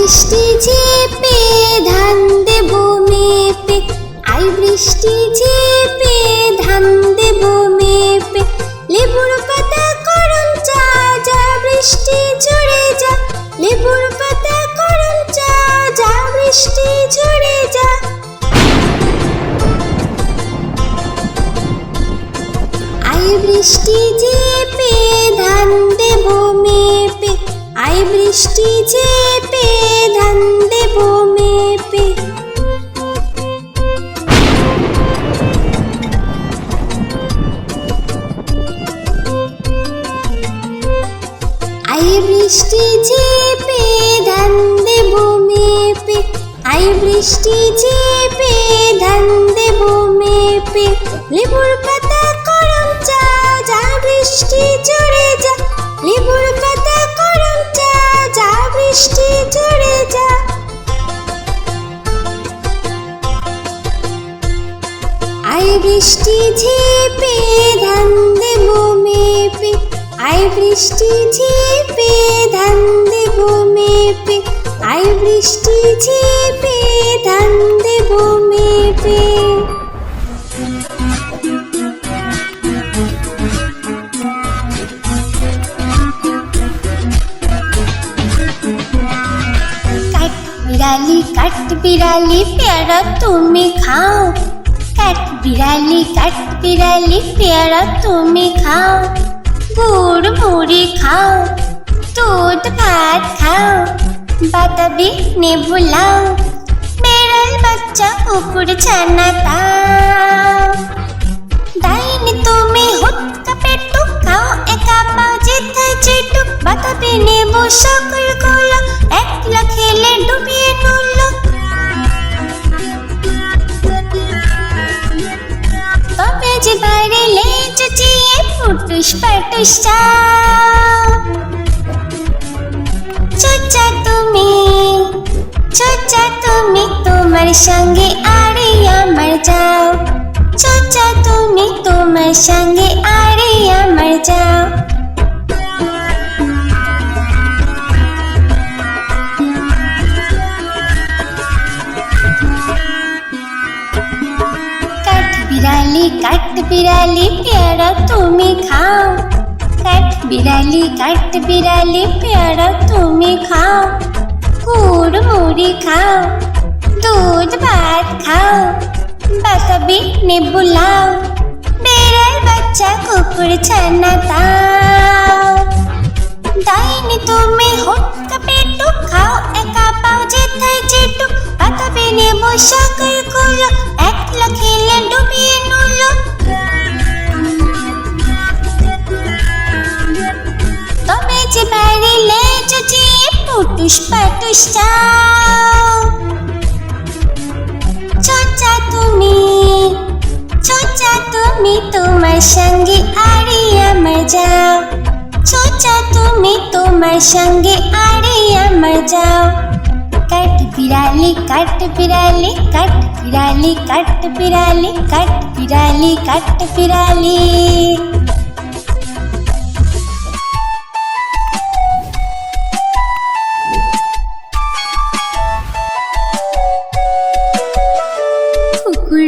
বৃষ্টি ঝেপে ধান দেব মেপে। আই বৃষ্টি ঝেপে ধান দেব মেপে। লেবুর পাতা করম চা, যা বৃষ্টি ঝরে যা। লেবুর পাতা করম চা, যা বৃষ্টি ঝরে যা। আই বৃষ্টি ঝেপে ধান দেব মেপে। আই বৃষ্টি ঝেপে ধান দেব মেপে আই বৃষ্টি ঝেপে ধান দেব মেপে আই বৃষ্টি ধান ঝেপে ধান দেব মেপে আই বৃষ্টি ঝেপে ধান দেব মেপে আই বৃষ্টি ঝেপে ধান দেব মেপে বিড়ালি কাট বিড়ালি, পেয়ারা তুমি খাও। বিড়ালি কাট বিড়ালি, পেয়ারা তুমি খাও, গুড় মুড়ি খাও, দুধ, ভাত খাও, বাতাবি নেবু লাও, বেড়াল বাচ্চা কুকুর ছানা তাও ডাইনি তুমি হুটকা পেটু খাও, একা পাও যেথায় যেটু, বাতাবি নেবু সকলগুলো একলা খেলে ডুবিয়ে নুলো তবে যে বাইরে লেজ চিয়ে ফুটুস পাটুস চাও চোচা তুমি চোচা তুমি তোমার সঙ্গে আরে আমার যাও চোচা তুমি তোমার সঙ্গে আরে আমার যাও বিড়ালি পেয়ারা তুমি খাও কাঠ বিড়ালি কাঠ বিড়ালি পেয়ারা তুমি খাও গুড় মুড়ি খাও দুধ ভাত খাও বাতাবি নেবু লাও বেড়াল বাচ্চা কুকুর ছানা তাও ডাইনি তুমি হুটকা পেটু খাও একা পাও যেথায় যেটু বাতাবি নেবু সকলগুলো একলা খেলে ডুবিয়ে নুলো তবে যে বাইরে লেজ চিয়ে পুটুস পাটুস চাও চোচা তুমি চোচা তুমি তোমার সঙ্গে আরে আমার যাও চোচা তুমি তোমার সঙ্গে আরে আমার যাও কাট বিড়ালি কাট বিড়ালি কাট বিড়ালি কাট বিড়ালি কাট বিড়ালি কাট বিড়ালি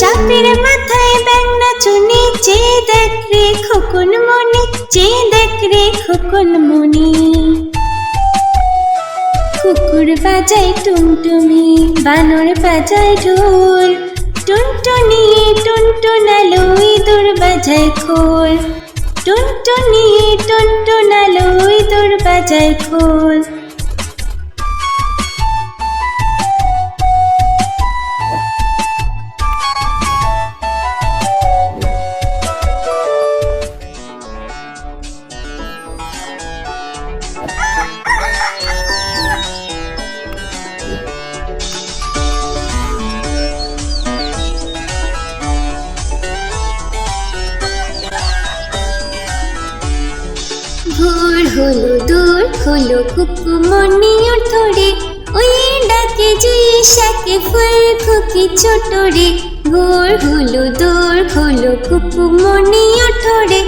সাপের মাথায় ব্যাংনা চুনি, যে দেখ রে খোকন মনি, যে দেখ রে খোকন মনি। কুকুর বাজায় টুনটুমি বানর বাজায় ঢোল। টুনটুনি টুনটুনালো ইঁদুর বাজায় খোল। টুনটুনি টুনটুনালো ইঁদুর বাজায় খোল। হলো কুকুমনি ধরে, ওই ডাকে জুইশাকে ফুল খুকি ছোট রে ভোর হলো, দূর হলো কুকুমনি ধরে,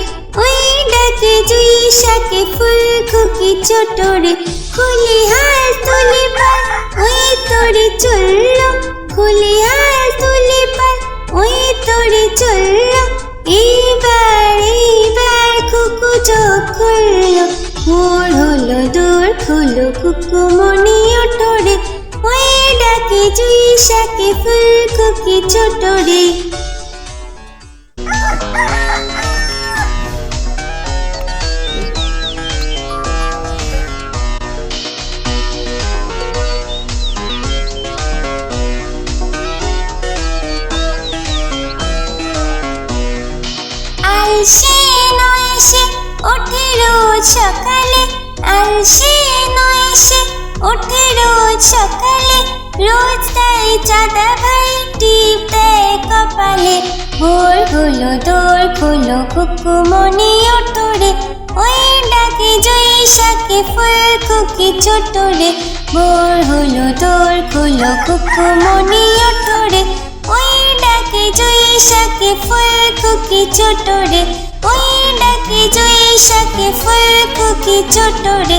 ওই ডাকে জুইশাকে ফুল খুকি ছোট রে খুলি হাল তুলি পাল ওই তোরে চলল, খুলি হাল তুলি পাল ওই তোরে চলল, এইবার এইবার কুকু চোখ খুললো ভোর কুকুমনি মনি ওঠরে ওই ডাকে জুই শাকে ফুল কুকি ছোট রোজ তাই চাঁদা ভাই টিপ কপালে। ভোর হলো, দোর হলো কুকুমনি ওঠরে ওই ডাকে জয়সাকে ফুল খুকি ছোট রে ভোর হলো, দোর হলো কুকুমনি ওঠরে ওই ডাকে জয়সাকে ফুল খুকি ছোট রে ওই ডাকে জয়সাকে ফুল খুকি ছোট রে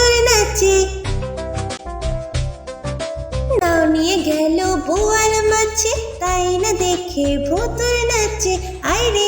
বোয়াল তাই না দেখে ভোতর নাচে? আইরে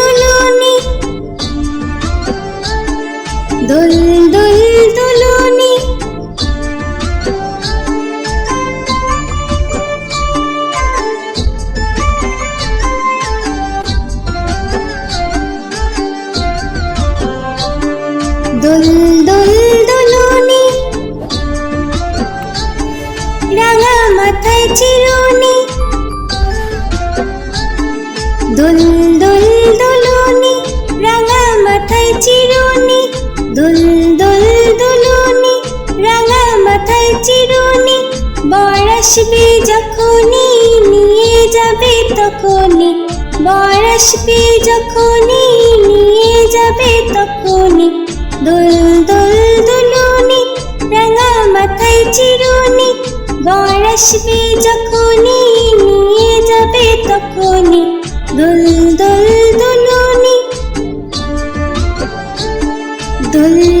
আসবে যখনই, নিয়ে যাবে তখনই। দোল দোল, দুলুনি, রাঙা মাথায় চিরুনি। গড় আসবে যখনই, নিয়ে যাবে তখনই। দোল দোল, দুলুনি। দোল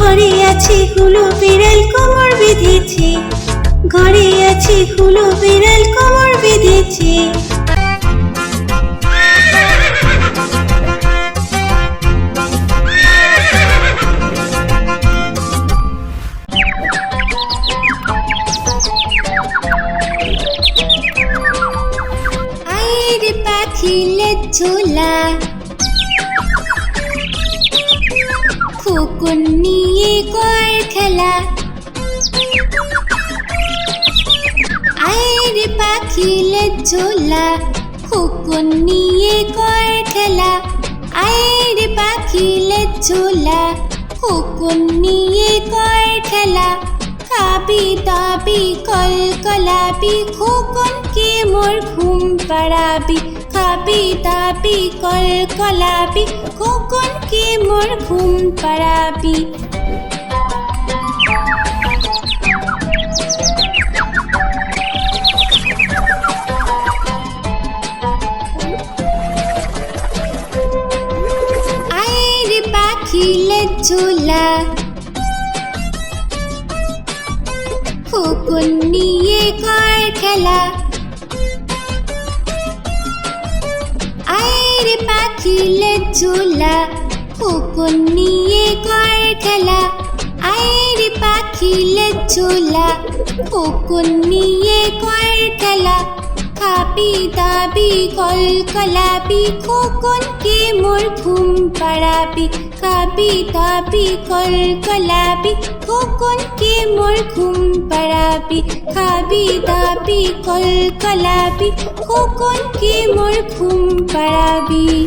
ঘরে আছে হুলো বিড়াল কোমর বেঁধেছে। ঘরে আছে হুলো বিড়াল কোমর বেঁধেছে। পাখিলে ঝোলা। খোকন নিয়ে কর খেলা। আয়ের পাখিলে ঝোলা খোকন নিয়ে কর খেলা। আয়ের পাখিলে ঝোলা খোকন নিয়ে কর খেলা। খাবি দাবি কল কলাবি খোকন কে মোর ঘুম পাড়াবি। খাবি দাবি কল কলাবি খোকন কে মোর ঘুম পাড়াবি। ঝোলা। খোকন নিয়ে কর খেলা। আয়ের পাখিলে ঝোলা। খোকন নিয়ে কর খেলা। আয়ের পাখিলে ঝোলা। খোকন নিয়ে কর খেলা। খাবি দাবি কল কলাবি খোকন কে মোর ঘুম পাড়াবি? কাবি দাবি কল কলাবি খোকন কে মোর ঘুম পাড়াবি? খাবি দাবি কল কলাবি খোকন কে মোর ঘুম পাড়াবি?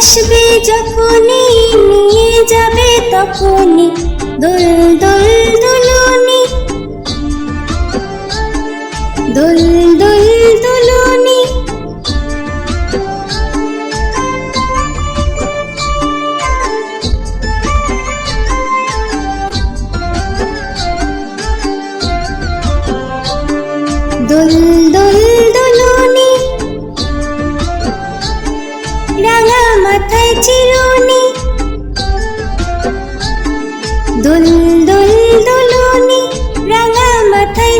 আসবে যখনই নিয়ে যাবে তখনই। দোল দোল দোলনি। দোল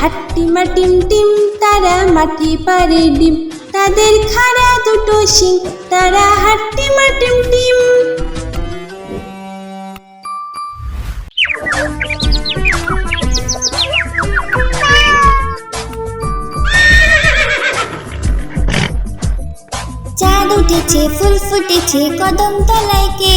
হাট্টি মাটিম টিম, তারা মাটি পারে ডিম। তাদের খাড়া দুটো শিং, তারা হাট্টি মাটিম টিম। চাঁদ উঠেছে, ফুল ফুটেছে, কদম তলায় কে?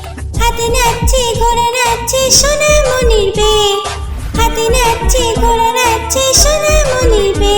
হাতে নাচছে ঘোড়া নাচছে সোনা মনির বে হাতে নাচছে ঘোড়া নাচছে সোনা মনির বে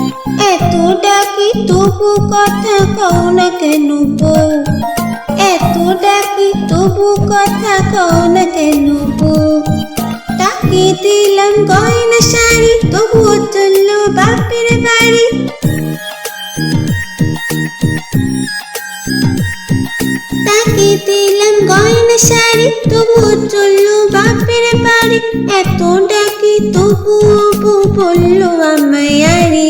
এত ডাকি, তবু কথা কও না কেন বউ এত ডাকি, তবু কথা কও না কেন বউ তাকে দিলাম গয়না শাড়ি, তবুও চলল বাপের বাড়ি। তাকে দিলাম গয়না শাড়ি, তবুও চলল বাপের বাড়ি। এত ডাকি, তবুও বলল আমায় আরে।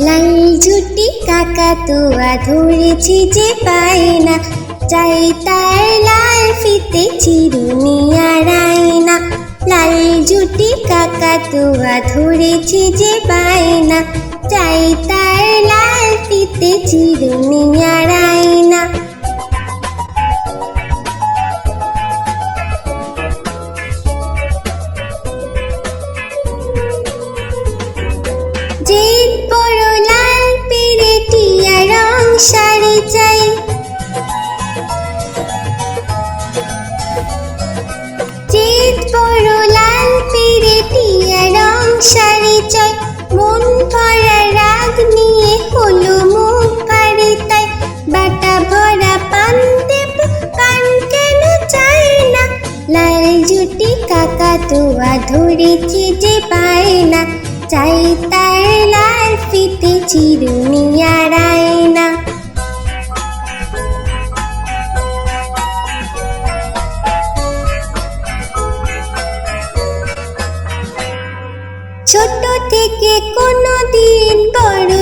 লাল ঝুটি কাকা তোয়া ধরেছি যে পায় না চাই তার লাল ফিতে চিরুনি আর আয়না লাল ঝুটি কাকা তোয়া ধরেছি যে পায় না চাই তার লাল ফিতে চিরুনি আর আয়না যে শাড়ি চাই। যে বড় লাল পেরেটিয়া রং শাড়ি চাই। মন ভরা রাগ নিয়ে হলো মুখ পারে তাই। বাটা ভরা পান দেব পান কেন চাই না? লাল জুটি কাকা তোয়া ধরেছি যে পায় না চাই তার লাল ফিতে চিরুনি আর আয়না।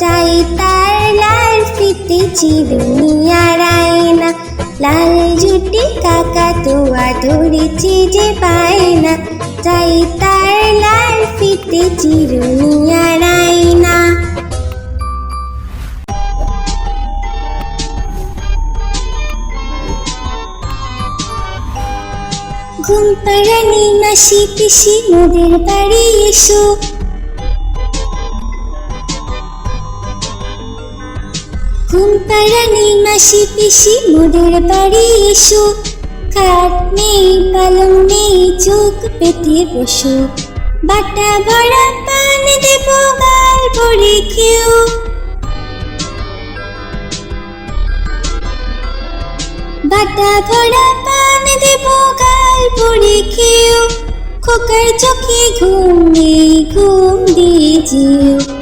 চাই তার লাল ফিতে চিরুনি আর আয়না। লাল জুটি কাকা তুয়া ধরেছি যে পায় না চাই তার লাল ফিতে চিরুনি আর আয়না। ঘুম পাড়ানি মাসি পিসি, মোদের বাড়ি এসো। ঘুম পাড়ানি মাসি পিসি, মোদের বাড়ি এসো। খাট নেই, পালং নেই, চোখ পেতে বসো। বাটা ভরা পান দেব, গাল ভরে খেও। বাটা ভরা পান দেব, গাল ভরে খেও। খোকার চোখে ঘুম নেই, ঘুম দিয়ে যেও।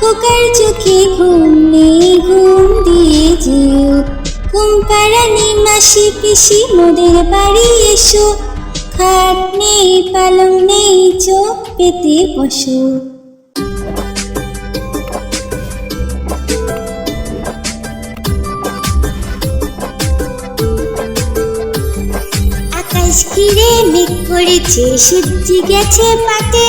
খোকার চোখে ঘুম নেই ঘুম দিয়ে যেও। ঘুম পাড়ানি মাসি পিসি, মোদের বাড়ি এসো। খাট নেই, পালং নেই, চোখ পেতে বসো। আকাশ ঘিরে মেঘ করেছে সূর্যি গেছে পাটে।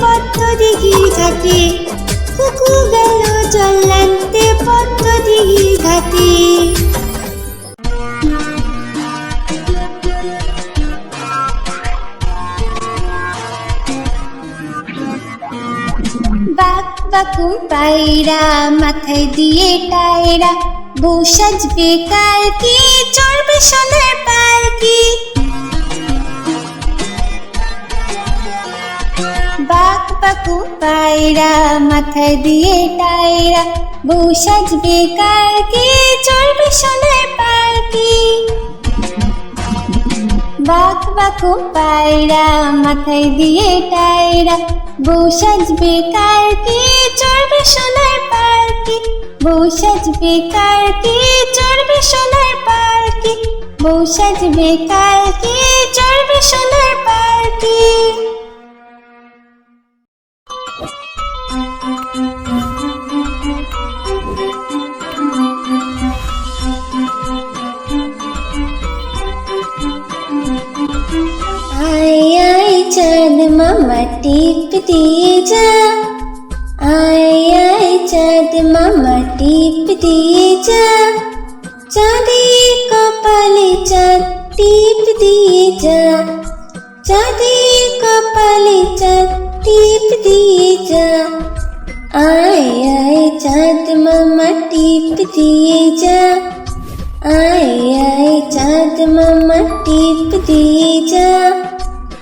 পদ্ম দিঘির ঘাটে। কুকু গেল জল আনতে পদ্ম বাক পায়রা, মাথায় দিয়ে টায়রা, বউ সাজবে কালকে, চড়বে সোনার পালকি। বাক বাকু পায়রা, মাথায় দিয়ে টায়রা। বউ সাজবে কালকে চড়বে সোনার পালকি বাক বাকু পায়রা, মাথায় দিয়ে টায়রা। বউ সাজবে কালকে চড়বে সোনার পালকি বউ সাজবে কালকে চড়বে সোনার পালকি বউ সাজবে কালকে চড়বে সোনার পালকি চাঁদ মামা টিপ দিয়ে যা আয় আয় চাঁদ মামা টিপ দিয়ে যা চাঁদের কপালে চাঁদ টিপ দিয়ে যা চাঁদের কপালে চাঁদ টিপ দিয়ে যা আয় আয় চাঁদ মামা টিপ দিয়ে যা আয় আয় চাঁদ মামা টিপ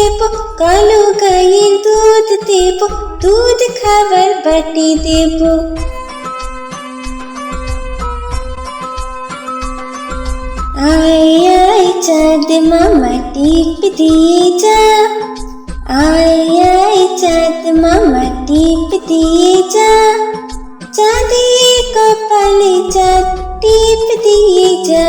দেব কালো গাইয়ের দুধ দেব দুধ খাবার বাটি দেব আয় আয় চাঁদ মামা টিপ দিয়ে যা আয় আয় চাঁদ মামা টিপ দিয়ে যা চাঁদের কপালে চাঁদ টিপ দিয়ে যা